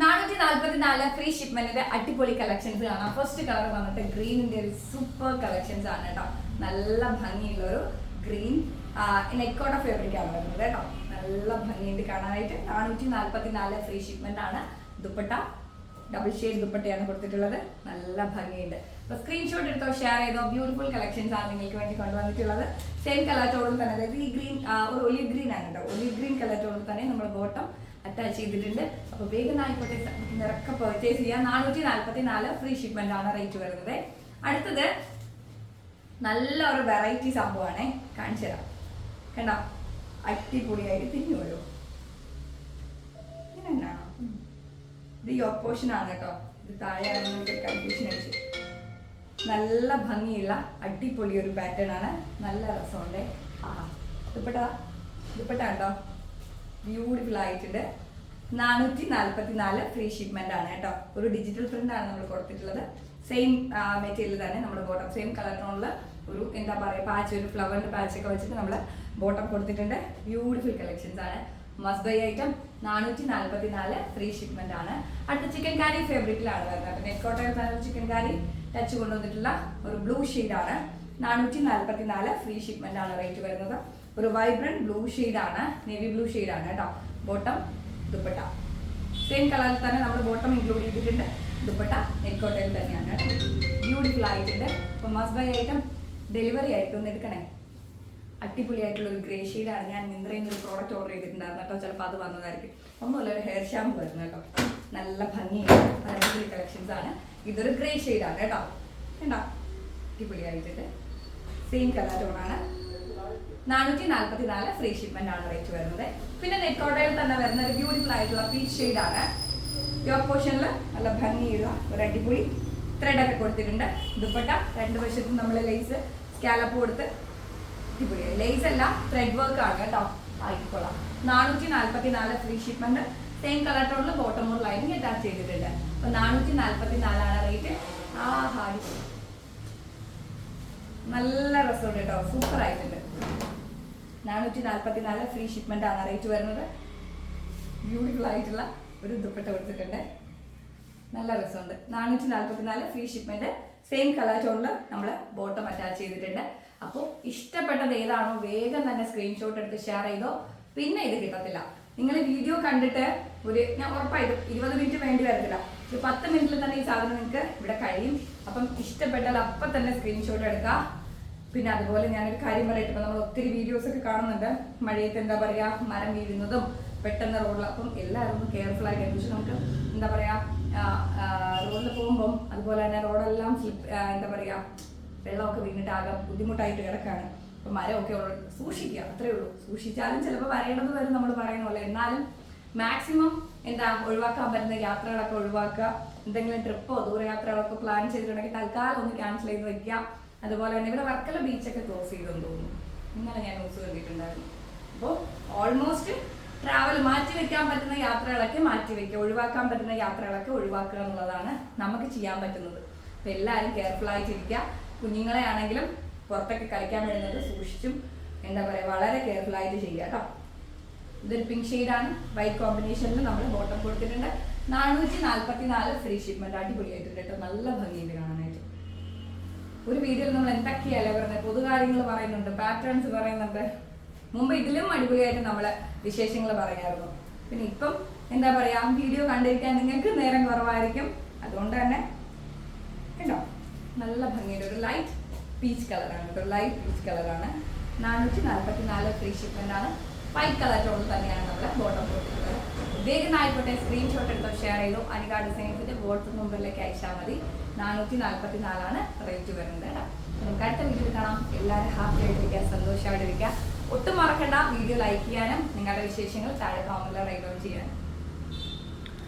നാനൂറ്റി നാല്പത്തി നാല് ഫ്രീ ഷിപ്മെന്റിന്റെ അടിപൊളി കളക്ഷൻസ് കാണാം. ഫസ്റ്റ് കളർ വന്നിട്ട് ഗ്രീനിന്റെ ഒരു സൂപ്പർ കളക്ഷൻസ് ആണ് കേട്ടോ നല്ല ഭംഗിയുള്ള ഒരു ഗ്രീൻ നെക്കോട്ട ഫേബ്രിക് ആണ് വരുന്നത് കേട്ടോ നല്ല ഭംഗിയുണ്ട് കാണാനായിട്ട്. നാനൂറ്റി നാല്പത്തി നാല് ഫ്രീ ഷിപ്മെന്റ് ആണ്. ദുപ്പട്ട ഡബിൾ ഷെയ്ഡ് ദുപ്പട്ടയാണ് കൊടുത്തിട്ടുള്ളത്. നല്ല ഭംഗിയുണ്ട്. അപ്പൊ സ്ക്രീൻഷോട്ട് എടുത്തോ ഷെയർ ചെയ്തോ. ബ്യൂട്ടിഫുൾ കളക്ഷൻസ് ആണ് നിങ്ങൾക്ക് വേണ്ടി കൊണ്ടുവന്നിട്ടുള്ളത്. സെയിം കളർ തന്നെ. അതായത് ഈ ഗ്രീൻ ഒരു ഒലിവ് ഗ്രീൻ ആണ് കേട്ടോ. ഒലിവ് ഗ്രീൻ കളർ തന്നെ നമ്മൾ ബോട്ടം അറ്റാച്ച് ചെയ്തിട്ടുണ്ട്. അപ്പോൾ വേഗം ആയിക്കോട്ടെ നിറക്കെ പെർച്ചേസ് ചെയ്യാം. നാനൂറ്റി നാല്പത്തി നാല് ഫ്രീ ഷിപ്മെന്റ് ആണ് റേറ്റ് വരുന്നത്. അടുത്തത് നല്ല ഒരു വെറൈറ്റി സംഭവമാണ്. കാണിച്ചു തരാം കണ്ടോ? അടിപൊളിയായിട്ട് തിരിഞ്ഞു വരൂ ഓപ്പോഷൻ ആണ് കേട്ടോ. ഇത് താഴെ കൺഫ്യൂഷൻ അടിച്ചു നല്ല ഭംഗിയുള്ള അടിപൊളി ഒരു പാറ്റേൺ ആണ്. നല്ല രസമുണ്ട്. ആ ദുപ്പട്ടാ ദുപ്പട്ട ഉണ്ടോ ബ്യൂട്ടിഫുൾ ആയിട്ടുണ്ട്. നാനൂറ്റി നാൽപ്പത്തി നാല് ഫ്രീ ഷിപ്മെന്റ് ആണ് കേട്ടോ. ഒരു ഡിജിറ്റൽ പ്രിന്റ് ആണ് നമ്മൾ കൊടുത്തിട്ടുള്ളത്. സെയിം മെറ്റീരിയൽ തന്നെ നമ്മുടെ ബോട്ടം സെയിം കളർ ടോണിൽ ഒരു എന്താ പറയുക പാച്ച് ഒരു ഫ്ലവറിന്റെ പാച്ച് ഒക്കെ വെച്ചിട്ട് നമ്മൾ ബോട്ടം കൊടുത്തിട്ടുണ്ട്. ബ്യൂട്ടിഫുൾ കളക്ഷൻസ് ആണ്. മസ്റ്റ് ബൈ ഐറ്റം നാനൂറ്റി നാല്പത്തി നാല് ഫ്രീ ഷിപ്മെന്റ് ആണ്. അടുത്ത ചിക്കൻ കാരി ഫേബ്രിക്കിലാണ് വരുന്നത്. അപ്പൊ നെക്കോട്ടയിൽ ചിക്കൻ കാരി ടച്ച് കൊണ്ടുവന്നിട്ടുള്ള ഒരു ബ്ലൂ ആണ്. നാനൂറ്റി നാല്പത്തി നാല് ഫ്രീ ഷിപ്മെന്റ് ആണ് റേറ്റ് വരുന്നത്. ഒരു വൈബ്രന്റ് ബ്ലൂ ആണ്. നേവി ബ്ലൂ ആണ് കേട്ടോ. ബോട്ടം ദുപ്പട്ട. സെയിം കളറിൽ തന്നെ നമ്മൾ ബോട്ടം ഇൻക്ലൂഡ് ചെയ്തിട്ടുണ്ട്. ദുപ്പട്ട നെക്കോട്ടയിൽ തന്നെയാണ്. ബ്യൂട്ടിഫുൾ ആയിട്ടുണ്ട്. ഇപ്പൊ മസ്റ്റ് ബൈ ഐറ്റം ഡെലിവറി ആയിട്ട് ഒന്ന് എടുക്കണേ. അടിപൊളിയായിട്ടുള്ള ഒരു ഗ്രേ ഷെയ്ഡാണ് ഞാൻ മിന്ത്രയിൽ ഒരു പ്രോഡക്റ്റ് ഓർഡർ ചെയ്തിട്ടുണ്ടായിരുന്നു കേട്ടോ. ചിലപ്പോൾ അത് വന്നതായിരിക്കും. ഒന്നുമല്ല ഒരു ഹെയർ ഷാമ്പു വരുന്നു കേട്ടോ. നല്ല ഭംഗിയുള്ള അടിപൊളി കളക്ഷൻസ് ആണ്. ഇതൊരു ഗ്രേ ഷെയ്ഡാണ് കേട്ടോ. കണ്ടോ? അടിപൊളിയായിട്ടിട്ട്. സെയിം കളർ ടോണാണ് നാനൂറ്റി നാൽപ്പത്തി നാല് ഫ്രീ ഷിപ്മെന്റ് ആണ് റേറ്റ് വരുന്നത്. പിന്നെ നെക്കോട്ടയിൽ തന്നെ വരുന്ന ഒരു ബ്യൂട്ടിഫുൾ ആയിട്ടുള്ള പീച്ച് ഷെയ്ഡാണ് യോക്ക് പോർഷനിൽ നല്ല ഭംഗിയുള്ള ഒരു അടിപൊളി ത്രെഡൊക്കെ കൊടുത്തിട്ടുണ്ട്. ദുപ്പട്ട രണ്ട് വശത്തും നമ്മൾ ലേസ് സ്കാലപ്പ് കൊടുത്ത് അടിപൊളിയായി ലേസ് അല്ല ത്രെഡ് വർക്ക് ആണ് കേട്ടോ. ആയിക്കോളാം. നാനൂറ്റി നാല്പത്തി നാല് ഫ്രീ ഷിപ്മെന്റ് സെയിം കളർ ടോണിൽ ബോട്ടം മോർ ലൈനിങ് അറ്റാച്ച് ചെയ്തിട്ടുണ്ട്. അപ്പൊ നാനൂറ്റി നാല്പത്തി നാലാണ് റേറ്റ് ആ ഹാരി നല്ല രസമുണ്ട് കേട്ടോ. സൂപ്പർ ആയിട്ടുണ്ട്. നാനൂറ്റി നാല്പത്തി നാല് ഫ്രീ ഷിപ്മെന്റ് ആണ് റേറ്റ് വരുന്നത്. ബ്യൂട്ടിഫുൾ ആയിട്ടുള്ള ഒരു ദുപ്പട്ട കൊടുത്തിട്ടുണ്ട്. നല്ല രസമുണ്ട് നാനൂറ്റി നാല്പത്തി നാല് ഫ്രീ ഷിപ്മെന്റ് സെയിം കളർ ടോണിൽ നമ്മൾ ബോട്ടം അറ്റാച്ച് ചെയ്തിട്ടുണ്ട്. അപ്പോൾ ഇഷ്ടപ്പെട്ടത് ഏതാണോ വേഗം തന്നെ സ്ക്രീൻഷോട്ട് എടുത്ത് ഷെയർ ചെയ്തോ. പിന്നെ ഇത് കിട്ടത്തില്ല. നിങ്ങൾ വീഡിയോ കണ്ടിട്ട് ഒരു ഞാൻ ഉറപ്പായിട്ടും ഇരുപത് മിനിറ്റ് വേണ്ടി വരത്തില്ല. ഒരു പത്ത് മിനിറ്റിൽ തന്നെ ഈ സാധനം നിങ്ങൾക്ക് ഇവിടെ കഴിയും. അപ്പം ഇഷ്ടപ്പെട്ടാൽ അപ്പം തന്നെ സ്ക്രീൻഷോട്ട് എടുക്കുക പിന്നെ അതുപോലെ ഞാനൊരു കാര്യം പറയട്ടെ. നമ്മൾ ഒത്തിരി വീഡിയോസ് ഒക്കെ കാണുന്നുണ്ട്. മഴയത്ത് എന്താ പറയുക മരം വീഴുന്നതും പെട്ടെന്ന് റോഡിൽ അപ്പം എല്ലാവരും ഒന്ന് കെയർഫുൾ ആയിട്ട് പക്ഷെ നമുക്ക് എന്താ പറയുക റോഡിൽ പോകുമ്പം അതുപോലെ തന്നെ റോഡെല്ലാം എന്താ പറയുക വെള്ളമൊക്കെ വീണിട്ട് ആകെ ബുദ്ധിമുട്ടായിട്ട് കിടക്കാണ്. അപ്പം മരമൊക്കെ സൂക്ഷിക്കുക അത്രേ ഉള്ളൂ. സൂക്ഷിച്ചാലും ചിലപ്പോൾ വരേണ്ടത് വരും നമ്മൾ പറയുന്ന പോലെ. എന്നാലും മാക്സിമം എന്താ ഒഴിവാക്കാൻ പറ്റുന്ന യാത്രകളൊക്കെ ഒഴിവാക്കുക. എന്തെങ്കിലും ട്രിപ്പോ ദൂരയാത്രകളൊക്കെ പ്ലാൻ ചെയ്തിട്ടുണ്ടെങ്കിൽ തൽക്കാലം ഒന്ന് ക്യാൻസൽ ചെയ്ത് വെക്കുക. അതുപോലെ തന്നെ ഇവിടെ വർക്കല ബീച്ചൊക്കെ ക്ലോസ് ചെയ്തെന്ന് തോന്നുന്നു. ഇന്നലെ ഞാൻ ന്യൂസ് കണ്ടിട്ടുണ്ടായിരുന്നു. അപ്പോൾ ഓൾമോസ്റ്റ് ട്രാവൽ മാറ്റി വെക്കാൻ പറ്റുന്ന യാത്രകളൊക്കെ മാറ്റി വെക്കുക. ഒഴിവാക്കാൻ പറ്റുന്ന യാത്രകളൊക്കെ ഒഴിവാക്കുക എന്നുള്ളതാണ് നമുക്ക് ചെയ്യാൻ പറ്റുന്നത്. അപ്പം എല്ലാവരും കെയർഫുൾ ആയിട്ടിരിക്കുക. കുഞ്ഞുങ്ങളെ ആണെങ്കിലും പുറത്തൊക്കെ കളിക്കാൻ വരുന്നത് സൂക്ഷിച്ചും എന്താ പറയുക വളരെ കെയർഫുൾ ആയിട്ട് ചെയ്യുക കേട്ടോ ഇതൊരു പിങ്ക് ഷെയ്ഡാണ് വൈറ്റ് കോമ്പിനേഷനിൽ നമ്മൾ ബോട്ടം കൊടുത്തിട്ടുണ്ട്. നാനൂറ്റി നാൽപ്പത്തി നാല് ഫ്രീ ഷിപ്മെന്റ് അടിപൊളിയായിട്ടുണ്ട് കേട്ടോ നല്ല ഭംഗിയുണ്ട് കാണാനായിട്ട്. ഒരു വീഡിയോയിൽ നമ്മൾ എന്തൊക്കെയല്ലേ പറയുന്നത് പൊതുകാര്യങ്ങൾ പറയുന്നുണ്ട് പാറ്റേൺസ് പറയുന്നുണ്ട്. മുമ്പ് ഇതിലും അടിപൊളിയായിട്ട് നമ്മൾ വിശേഷങ്ങൾ പറയാറുണ്ട്. പിന്നെ ഇപ്പം എന്താ പറയാ വീഡിയോ കണ്ടിരിക്കാൻ നിങ്ങൾക്ക് നേരം കുറവായിരിക്കും. അതുകൊണ്ട് തന്നെ കേട്ടോ. നല്ല ഭംഗിയുടെ ഒരു ലൈറ്റ് പീച്ച് കളറാണ് ഒരു ലൈറ്റ് പീച്ച് കളറാണ് നാനൂറ്റി നാൽപ്പത്തി നാല് ഫ്രീ ഷിപ്മെന്റ് ആണ്. വൈറ്റ് കളർ ടോണിൽ തന്നെയാണ് നമ്മൾ ബോട്ടം കൊടുത്തിട്ടുള്ളത് വേഗം ആയിക്കോട്ടെ സ്ക്രീൻഷോട്ട് എടുത്തോ ഷെയർ ചെയ്തു അനികാ ഡിസൈൻസിന്റെ ബോട്ട് നമ്പറിലേക്ക് അയച്ചാൽ മതി. നാനൂറ്റി നാൽപ്പത്തി നാലാണ് റേറ്റ് വരുന്നത് കേട്ടോ. നമുക്ക് അടുത്ത വീഡിയോയിൽ കാണാം. എല്ലാവരും ഹാപ്പി ആയിട്ടിരിക്കുക സന്തോഷമായിട്ടിരിക്കുക ഒട്ടും മറക്കണ്ട വീഡിയോ ലൈക്ക് ചെയ്യാനും നിങ്ങളുടെ വിശേഷങ്ങൾ താഴെ കോമന്റിൽ റൈറ്റ് ഔട്ട് ചെയ്യാനും.